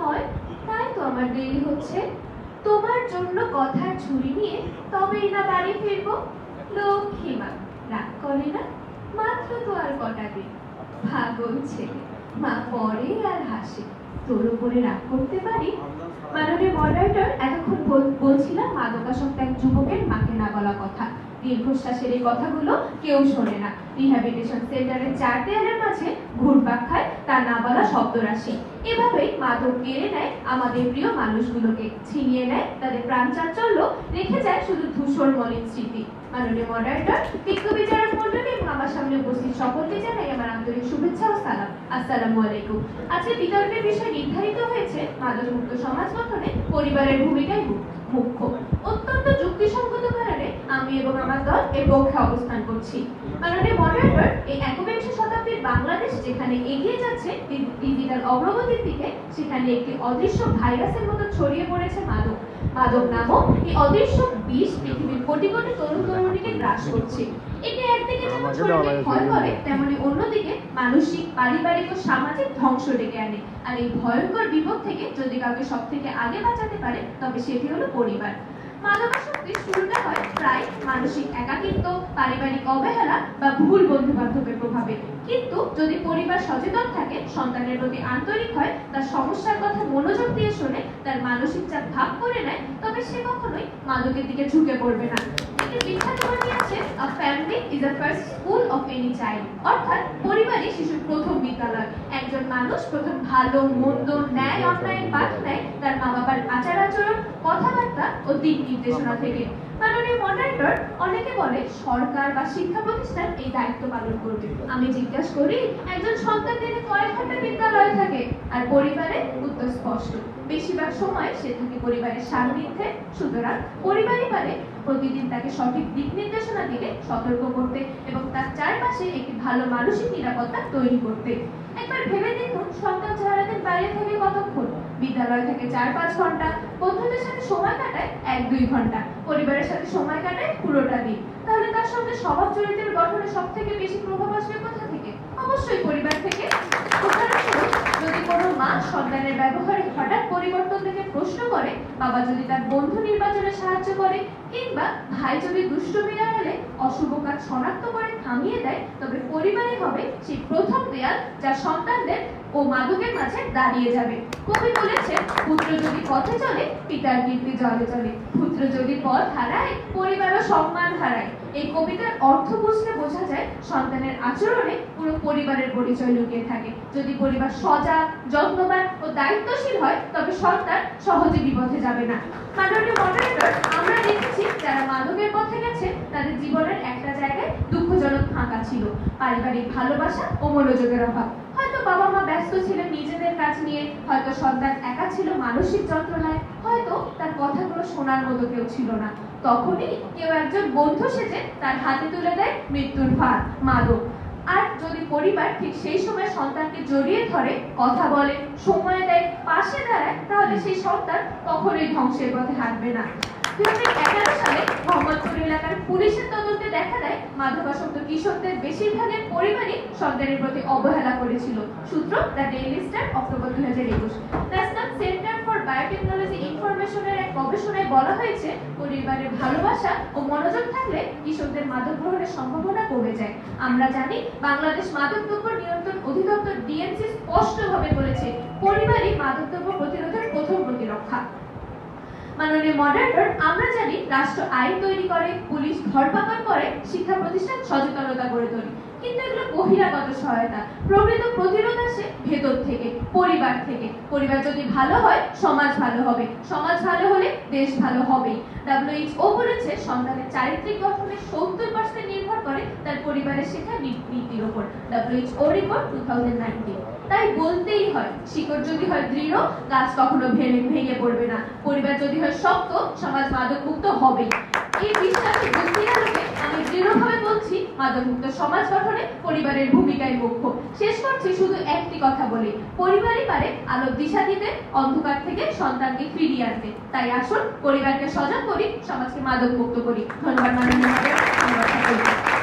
হয়, তাই তো আমার দেরি হচ্ছে। তোমার জন্য কথার নিয়ে তবেই না বাড়ি লক্ষ্মী মা, রাগ করে না? মাত্র তো আর কটা দিন। ছেলে, মা পরে আর হাসে। তোর উপরে রাগ করতে পারি? মাননীয় মডারেটর, এতক্ষণ বলছিলাম মাদকাসক্ত এক যুবকের মাকে না বলা কথা। দীর্ঘশ্বাসের এই কথাগুলো কেউ শোনে না। রিহ্যাবিলিটেশন সেন্টারের চার দেয়ালের মাঝে ঘুরপাক খায় তার না বলা শব্দরাশি। এভাবেই মাদক কেড়ে নেয় আমাদের প্রিয় মানুষগুলোকে। ছিনিয়ে নেয় তাদের প্রাণ চাঞ্চল্য, রেখে যায় শুধু ধূসর মলিন স্মৃতি। মাননীয় মডারেটর বিজ্ঞ বিচারক মন্ডলী এবং আমার সামনে উপস্থিত সকলকে জানাই আমার আন্তরিক শুভেচ্ছা ও সালাম। আসসালামু আলাইকুম। আজকে বিতর্কের বিষয় নির্ধারিত হয়েছে মাদক মুক্ত সমাজ গঠনে পরিবারের ভূমিকাই মুখ্য। অত্যন্ত যুক্তিসঙ্গত কারণে আমি এবং আমার দল এর পক্ষে অবস্থান করছি। মাননীয় মডারেটর এই যেখানে এগিয়ে যাচ্ছে ডিজিটাল অগ্রগতির দিকে সেখানে একটি অদৃশ্য ভাইরাসের মতো ছড়িয়ে পড়েছে মাদক। মাদক নামক এই অদৃশ্য বিষ পৃথিবীর কোটি কোটি তরুণ তরুণীকে গ্রাস করছে। এটি একদিকে যেমন শরীরকে দেওয়া ভয় করে তেমনি অন্যদিকে মানসিক পারিবারিক ও সামাজিক ধ্বংস ডেকে আনে। আর এই ভয়ঙ্কর বিপদ থেকে যদি কাউকে সব থেকে আগে বাঁচাতে পারে তবে সেটি হলো পরিবার। মাদকাসক্তির শুরুটা হয় প্রায় মানসিক একাকিত্ব, পারিবারিক অবহেলা বা ভুল বন্ধু বান্ধবের প্রভাবে। কিন্তু যদি পরিবার সচেতন থাকে, সন্তানের প্রতি আন্তরিক হয় তার সমস্যার কথা মনোযোগ দিয়ে শোনে, তার মানসিক চাপ ভাগ করে নেয়, তবে সে কখনোই মাদকের দিকে ঝুঁকে পড়বে না। একটি বিখ্যাত বাণী আছে a family is a first school of any child অর্থাৎ পরিবারই শিশুর প্রথম বিদ্যালয়। একজন মানুষ প্রথম ভালো, মন্দ, ন্যায়, অন্যায়ের পাঠ নেয়, তার মা বাবার আচার আচরণ কথাবার্তা ও দিক নির্দেশনা থেকে। মাননীয় মডারেটর অনেকে বলে সরকার বা শিক্ষা প্রতিষ্ঠান এই দায়িত্ব পালন করবে। আমি জিজ্ঞাসা করি, একজন সন্তান দিনে কয়েক ঘণ্টা বিদ্যালয়ে থাকে আর পরিবারে উত্তর স্পষ্ট। বেশিরভাগ সময় সে থাকে পরিবারের সান্নিধ্যে। সুতরাং পরিবারই পারে প্রতিদিন তাকে সঠিক দিক নির্দেশনা দিলে সতর্ক করতে এবং তার চারপাশে একটি ভালো মানসিক নিরাপত্তা তৈরি করতে। একবার ভেবে দেখুন, সন্তান সারাদিন বাইরে থেকে কতক্ষণ? বিদ্যালয় থেকে চার পাঁচ ঘণ্টা। বন্ধুদের এক দুই ঘণ্টা। পরিবারের সাথে সময় কাটায় পুরোটা দিন। তাহলে তার সঙ্গে স্বভাব চরিত্রের গঠনে সব থেকে বেশি প্রভাব আসবে কোথা থেকে? অবশ্যই পরিবার থেকে। যদি কোনো মা সন্তানের ব্যবহারে হঠাৎ পরিবর্তন দেখে প্রশ্ন করে, বাবা যদি তার বন্ধু নির্বাচনে সাহায্য করে কিংবা ভাই যদি দুষ্টুমি এড়ালে অশুভ কাজ শনাক্ত করে থামিয়ে দেয়, তবে পরিবারই হবে সেই প্রথম দেয়াল যা সন্তানদের ও মাদকের মাঝে দাঁড়িয়ে যাবে। কবি বলেছেন, পুত্র যদি পথে চলে, পিতার কীর্তি জলে চলে। পুত্র যদি পথ হারায়, পরিবারও সম্মান হারায়। এই কবিতার অর্থ বুঝলে বোঝা যায়, সন্তানের আচরণে পুরো পরিবারের পরিচয় লুকিয়ে থাকে। যদি পরিবার সজাগ, যত্নবান ও দায়িত্বশীল হয়, তবে সন্তান সহজে বিপথে যাবে না। মাননীয় মডারেটর আমরা দেখেছি যারা মাদকের পথে গেছে তাদের জীবনের একটা জায়গায় দুঃখজনক ফাঁকা ছিল, পারিবারিক ভালোবাসা ও মনোযোগের অভাব। হয়তো বাবা মা ব্যস্ত ছিলেন নিজেদের কাজ নিয়ে, হয়তো সন্তান একা ছিল মানসিক যন্ত্রণায়, হয়তো তার কথাগুলো শোনার মতো কেউ ছিল না। তখনই কেউ একজন বন্ধু সেজে তার হাতে তুলে দেয় মৃত্যুর ভার, মাদক। আর যদি পরিবার ঠিক সেই সময় সন্তানকে জড়িয়ে ধরে, কথা বলে, সময় দেয়, পাশে দাঁড়ায়, তাহলে সেই সন্তান কখনোই ধ্বংসের পথে হাঁটবে না। সালে মোহাম্মদপুর এলাকার পুলিশের তদন্তে দেখা দেয় মাদকাসক্ত কিশোরদের বেশিরভাগের পরিবারই সন্তানের প্রতি অবহেলা করেছিল। সূত্র দ্য ডেইলি স্টার, অক্টোবর দুই হাজার একুশ। ন্যাশনাল সেন্টার ফর বায়োটেকনোলজি ইনফরমেশনের এক গবেষণায় বলা হয়েছে, পরিবারের ভালোবাসা ও মনোযোগ থাকলে কিশোরদের মাদক গ্রহণের সম্ভাবনা কমে যায়। আমরা জানি, বাংলাদেশ মাদকদ্রব্য নিয়ন্ত্রণ অধিদপ্তর ডিএনসি স্পষ্টভাবে বলেছে, পরিবারই মাদকদ্রব্য প্রতিরোধের প্রথম প্রতিরক্ষা। মাননীয় মডারেটর আমরা জানি রাষ্ট্র আইন তৈরি করে, পুলিশ ধরপাকড় করে, শিক্ষা প্রতিষ্ঠান সচেতনতা গড়ে তোলে। কিন্তু এগুলো বহিরাগত সহায়তা। প্রকৃত প্রতিরোধ আসে ভেতর থেকে, পরিবার থেকে। পরিবার যদি ভালো হয়, সমাজ ভালো হবে। সমাজ ভালো হলে দেশ ভালো হবেই। ডাব্লিউএইচও বলেছে, সন্তানের চারিত্রিক গঠনে সত্তর পার্সেন্ট নির্ভর করে তার পরিবারের শেখা নীতির ওপর WHO report two thousand nineteen তাই বলতেই হয়, শিকড় যদি হয় দৃঢ়, গাছ কখনো ভেঙে ভেঙে পড়বে না। পরিবার যদি হয় শক্ত, সমাজ মাদক মুক্ত হবেই। এই বিশ্বাসে বলছি মাদক মুক্ত সমাজ গঠনে পরিবারের ভূমিকায় মুখ্য। শেষ করছি শুধু একটি কথা বলি। পরিবারই পারে আলোর দিশা দিতে, অন্ধকার থেকে সন্তানকে ফিরিয়ে আনতে। তাই আসুন পরিবারকে সজাগ করি, সমাজকে মাদক মুক্ত করি। ধন্যবাদ, মাননীয়।